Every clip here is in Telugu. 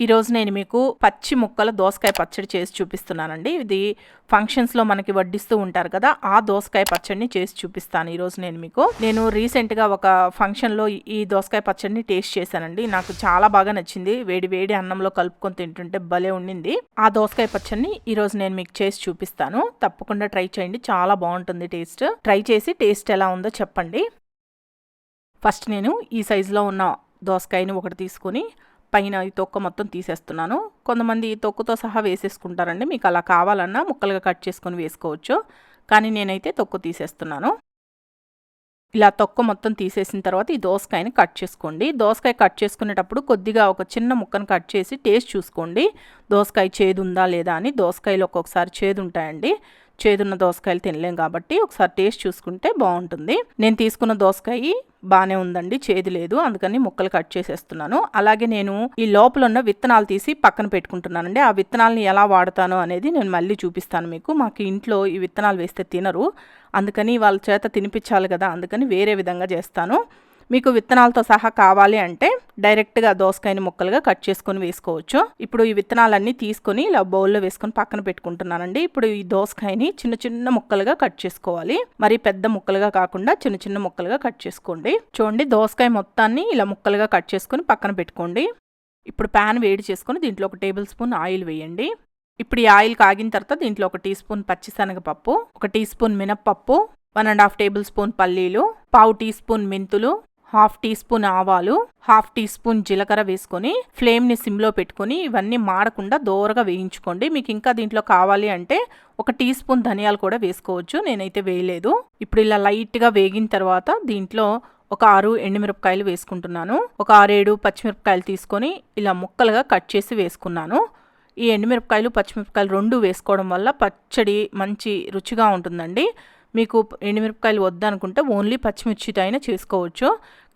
ఈరోజు నేను మీకు పచ్చి ముక్కల దోసకాయ పచ్చడి చేసి చూపిస్తున్నానండి. ఇది ఫంక్షన్స్లో మనకి వడ్డిస్తూ ఉంటారు కదా ఆ దోసకాయ పచ్చడిని చేసి చూపిస్తాను ఈరోజు నేను మీకు. నేను రీసెంట్గా ఒక ఫంక్షన్లో ఈ దోసకాయ పచ్చడిని టేస్ట్ చేశానండి. నాకు చాలా బాగా నచ్చింది. వేడి వేడి అన్నంలో కలుపుకొని తింటుంటే భలే ఉండింది. ఆ దోసకాయ పచ్చడిని ఈరోజు నేను మీకు చేసి చూపిస్తాను. తప్పకుండా ట్రై చేయండి. చాలా బాగుంటుంది టేస్ట్. ట్రై చేసి టేస్ట్ ఎలా ఉందో చెప్పండి. ఫస్ట్ నేను ఈ సైజులో ఉన్న దోసకాయని ఒకటి తీసుకొని పైన ఈ తొక్క మొత్తం తీసేస్తున్నాను. కొంతమంది ఈ తొక్కుతో సహా వేసేసుకుంటారండి. మీకు అలా కావాలన్నా ముక్కలుగా కట్ చేసుకొని వేసుకోవచ్చు. కానీ నేనైతే తొక్కు తీసేస్తున్నాను. ఇలా తొక్క మొత్తం తీసేసిన తర్వాత ఈ దోసకాయని కట్ చేసుకోండి. దోసకాయ కట్ చేసుకునేటప్పుడు కొద్దిగా ఒక చిన్న ముక్కను కట్ చేసి టేస్ట్ చూసుకోండి. దోసకాయ చేదు ఉందా లేదా అని దోసకాయలు ఒక్కొక్కసారి చేదు ఉంటాయండి. చేదున్న దోసకాయలు తినలేం కాబట్టి ఒకసారి టేస్ట్ చూసుకుంటే బాగుంటుంది. నేను తీసుకున్న దోసకాయ బాగానే ఉందండి చేదు లేదు అందుకని ముక్కలు కట్ చేసేస్తున్నాను. అలాగే నేను ఈ లోపల ఉన్న విత్తనాలు తీసి పక్కన పెట్టుకుంటున్నానండి. ఆ విత్తనాలని ఎలా వాడతాను అనేది నేను మళ్ళీ చూపిస్తాను మీకు. మాకు ఇంట్లో ఈ విత్తనాలు వేస్తే తినరు. అందుకని వాళ్ళ చేత తినిపించాలి కదా అందుకని వేరే విధంగా చేస్తాను. మీకు విత్తనాలతో సహా కావాలి అంటే డైరెక్ట్గా దోసకాయని ముక్కలుగా కట్ చేసుకొని వేసుకోవచ్చు. ఇప్పుడు ఈ విత్తనాలన్నీ తీసుకొని ఇలా బౌల్లో వేసుకొని పక్కన పెట్టుకుంటున్నానండి. ఇప్పుడు ఈ దోసకాయని చిన్న చిన్న ముక్కలుగా కట్ చేసుకోవాలి. మరి పెద్ద ముక్కలుగా కాకుండా చిన్న చిన్న ముక్కలుగా కట్ చేసుకోండి. చూడండి దోసకాయ మొత్తాన్ని ఇలా ముక్కలుగా కట్ చేసుకొని పక్కన పెట్టుకోండి. ఇప్పుడు ప్యాన్ వేడి చేసుకొని దీంట్లో ఒక టేబుల్ స్పూన్ ఆయిల్ వేయండి. ఇప్పుడు ఈ ఆయిల్ కాగిన తర్వాత దీంట్లో ఒక టీ స్పూన్ పచ్చిశనగపప్పు ఒక టీ స్పూన్ మినప్పప్పు one and half tablespoon పల్లీలు పావు టీ స్పూన్ మెంతులు హాఫ్ టీ స్పూన్ ఆవాలు హాఫ్ టీ స్పూన్ జీలకర్ర వేసుకొని ఫ్లేమ్ని సిమ్లో పెట్టుకొని ఇవన్నీ మాడకుండా దోరగా వేయించుకోండి. మీకు ఇంకా దీంట్లో కావాలి అంటే ఒక టీ స్పూన్ ధనియాలు కూడా వేసుకోవచ్చు. నేనైతే వేయలేదు. ఇప్పుడు ఇలా లైట్గా వేగిన తర్వాత దీంట్లో ఒక ఆరు ఎండుమిరపకాయలు వేసుకుంటున్నాను. ఒక ఆరేడు పచ్చిమిరపకాయలు తీసుకొని ఇలా ముక్కలుగా కట్ చేసి వేసుకున్నాను. ఈ ఎండుమిరపకాయలు పచ్చిమిరపకాయలు రెండు వేసుకోవడం వల్ల పచ్చడి మంచి రుచిగా ఉంటుందండి. మీకు ఎండుమిరపకాయలు వద్దనుకుంటే ఓన్లీ పచ్చిమిర్చితో అయినా చేసుకోవచ్చు.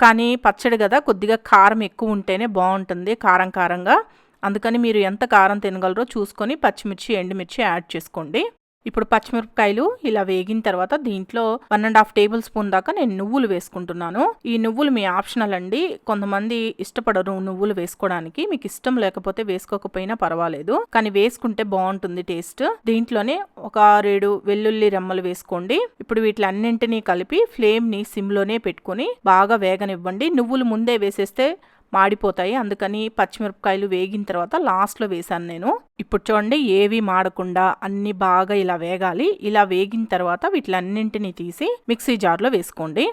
కానీ పచ్చడి కదా కొద్దిగా కారం ఎక్కువ ఉంటేనే బాగుంటుంది కారం కారంగా. అందుకని మీరు ఎంత కారం తినగలరో చూసుకొని పచ్చిమిర్చి ఎండుమిర్చి యాడ్ చేసుకోండి. ఇప్పుడు పచ్చిమిరపకాయలు ఇలా వేగిన తర్వాత దీంట్లో one and half tablespoon దాకా నేను నువ్వులు వేసుకుంటున్నాను. ఈ నువ్వులు మీ ఆప్షనల్ అండి. కొంతమంది ఇష్టపడరు నువ్వులు వేసుకోవడానికి. మీకు ఇష్టం లేకపోతే వేసుకోకపోయినా పర్వాలేదు. కానీ వేసుకుంటే బాగుంటుంది టేస్ట్. దీంట్లోనే ఒక ఆరేడు వెల్లుల్లి రెమ్మలు వేసుకోండి. ఇప్పుడు వీటిలన్నింటినీ కలిపి ఫ్లేమ్ని సిమ్లోనే పెట్టుకుని బాగా వేగనివ్వండి. నువ్వులు ముందే వేసేస్తే మాడిపోతాయి. అందుకని పచ్చిమిరపకాయలు వేగిన తర్వాత లాస్ట్లో వేశాను నేను. ఇప్పుడు చూడండి ఏవి మాడకుండా అన్ని బాగా ఇలా వేగాలి. ఇలా వేగిన తర్వాత వీటిలన్నింటినీ తీసి మిక్సీ జార్లో వేసుకోండి.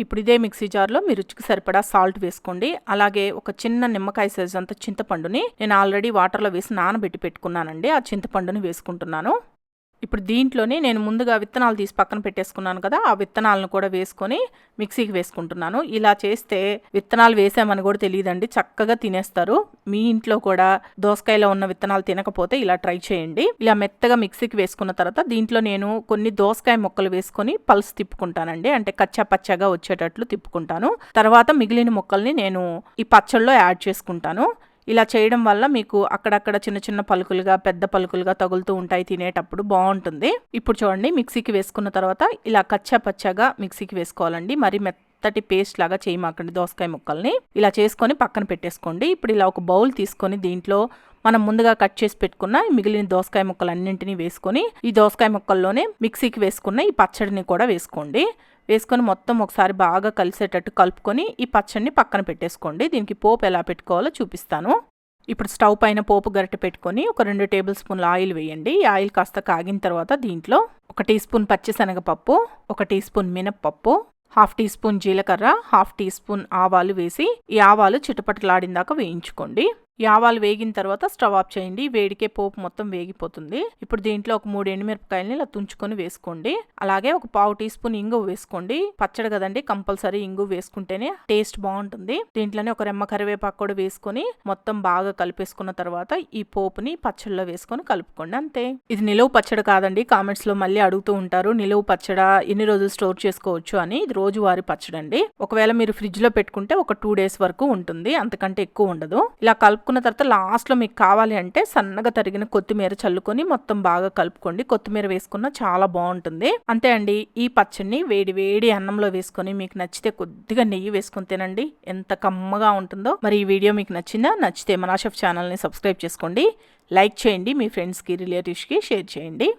ఇప్పుడు ఇదే మిక్సీ జార్లో మీ రుచికి సరిపడా సాల్ట్ వేసుకోండి. అలాగే ఒక చిన్న నిమ్మకాయ సైజ్ అంత చింతపండుని నేను ఆల్రెడీ వాటర్లో వేసి నానబెట్టి పెట్టుకున్నానండి. ఆ చింతపండుని వేసుకుంటున్నాను. ఇప్పుడు దీంట్లోనే నేను ముందుగా విత్తనాలు తీసి పక్కన పెట్టేసుకున్నాను కదా ఆ విత్తనాలను కూడా వేసుకొని మిక్సీకి వేసుకుంటున్నాను. ఇలా చేస్తే విత్తనాలు వేసామని కూడా తెలియదండి. చక్కగా తినేస్తారు. మీ ఇంట్లో కూడా దోసకాయలో ఉన్న విత్తనాలు తినకపోతే ఇలా ట్రై చేయండి. ఇలా మెత్తగా మిక్సీకి వేసుకున్న తర్వాత దీంట్లో నేను కొన్ని దోసకాయ మొక్కలు వేసుకొని పల్స్ తిప్పుకుంటానండి. అంటే కచ్చా పచ్చగా వచ్చేటట్లు తిప్పుకుంటాను. తర్వాత మిగిలిన మొక్కల్ని నేను ఈ పచ్చళ్ళలో యాడ్ చేసుకుంటాను. ఇలా చేయడం వల్ల మీకు అక్కడక్కడ చిన్న చిన్న పలుకులుగా పెద్ద పలుకులుగా తగులుతూ ఉంటాయి తినేటప్పుడు బాగుంటుంది ఇప్పుడు చూడండి మిక్సీకి వేసుకున్న తర్వాత ఇలా కచ్చా పచ్చగా మిక్సీకి వేసుకోవాలండి. మరి మెత్తటి పేస్ట్ లాగా చేయమాకండి దోసకాయ ముక్కల్ని. ఇలా చేసుకొని పక్కన పెట్టేసుకోండి. ఇప్పుడు ఇలా ఒక బౌల్ తీసుకొని దీంట్లో మనం ముందుగా కట్ చేసి పెట్టుకున్న మిగిలిన దోసకాయ ముక్కలన్నింటినీ వేసుకొని ఈ దోసకాయ ముక్కల్లోనే మిక్సీకి వేసుకున్న ఈ పచ్చడిని కూడా వేసుకోండి. వేసుకొని మొత్తం ఒకసారి బాగా కలిసేటట్టు కలుపుకొని ఈ పచ్చడిని పక్కన పెట్టేసుకోండి. దీనికి పోపు ఎలా పెట్టుకోవాలో చూపిస్తాను. ఇప్పుడు స్టవ్ పైన పోపు గరిట పెట్టుకొని ఒక రెండు టేబుల్ స్పూన్ల ఆయిల్ వేయండి. ఈ ఆయిల్ కాస్త కాగిన తర్వాత దీంట్లో ఒక టీ స్పూన్ పచ్చిశనగపప్పు ఒక టీ స్పూన్ మినప్పప్పు హాఫ్ టీ స్పూన్ జీలకర్ర హాఫ్ టీ స్పూన్ ఆవాలు వేసి ఈ ఆవాలు చిటపటలాడిందాక వేయించుకోండి. యావాలు వేగిన తర్వాత స్టవ్ ఆఫ్ చేయండి. వేడికే పోపు మొత్తం వేగిపోతుంది. ఇప్పుడు దీంట్లో ఒక మూడు ఎండుమిరపకాయలని ఇలా తుంచుకొని వేసుకోండి. అలాగే ఒక పావు టీ స్పూన్ ఇంగు వేసుకోండి. పచ్చడి కదండి కంపల్సరీ ఇంగు వేసుకుంటేనే టేస్ట్ బాగుంటుంది. దీంట్లోనే ఒక రెమ్మ కరివేపాకు కూడా వేసుకొని మొత్తం బాగా కలిపేసుకున్న తర్వాత ఈ పోపుని పచ్చడిలో వేసుకొని కలుపుకోండి అంతే. ఇది నిలువు పచ్చడి కాదండి. కామెంట్స్లో మళ్ళీ అడుగుతూ ఉంటారు నిలువు పచ్చడ ఎన్ని రోజులు స్టోర్ చేసుకోవచ్చు అని. ఇది రోజువారీ పచ్చడి అండి ఒకవేళ మీరు ఫ్రిడ్జ్లో పెట్టుకుంటే ఒక టూ డేస్ వరకు ఉంటుంది. అంతకంటే ఎక్కువ ఉండదు. ఇలా కలుపుకున్న వేసుకున్న తర్వాత లాస్ట్లో మీకు కావాలి అంటే సన్నగా తరిగిన కొత్తిమీర చల్లుకొని మొత్తం బాగా కలుపుకోండి. కొత్తిమీర వేసుకున్న చాలా బాగుంటుంది. అంతే అండి ఈ పచ్చడిని వేడి వేడి అన్నంలో వేసుకొని మీకు నచ్చితే కొద్దిగా నెయ్యి వేసుకొని తినండి. ఎంత కమ్మగా ఉంటుందో. మరి ఈ వీడియో మీకు నచ్చిందా? నచ్చితే మనాషఫ్ ఛానల్ని సబ్స్క్రైబ్ చేసుకోండి. లైక్ చేయండి మీ ఫ్రెండ్స్కి రిలేటివ్స్కి షేర్ చేయండి.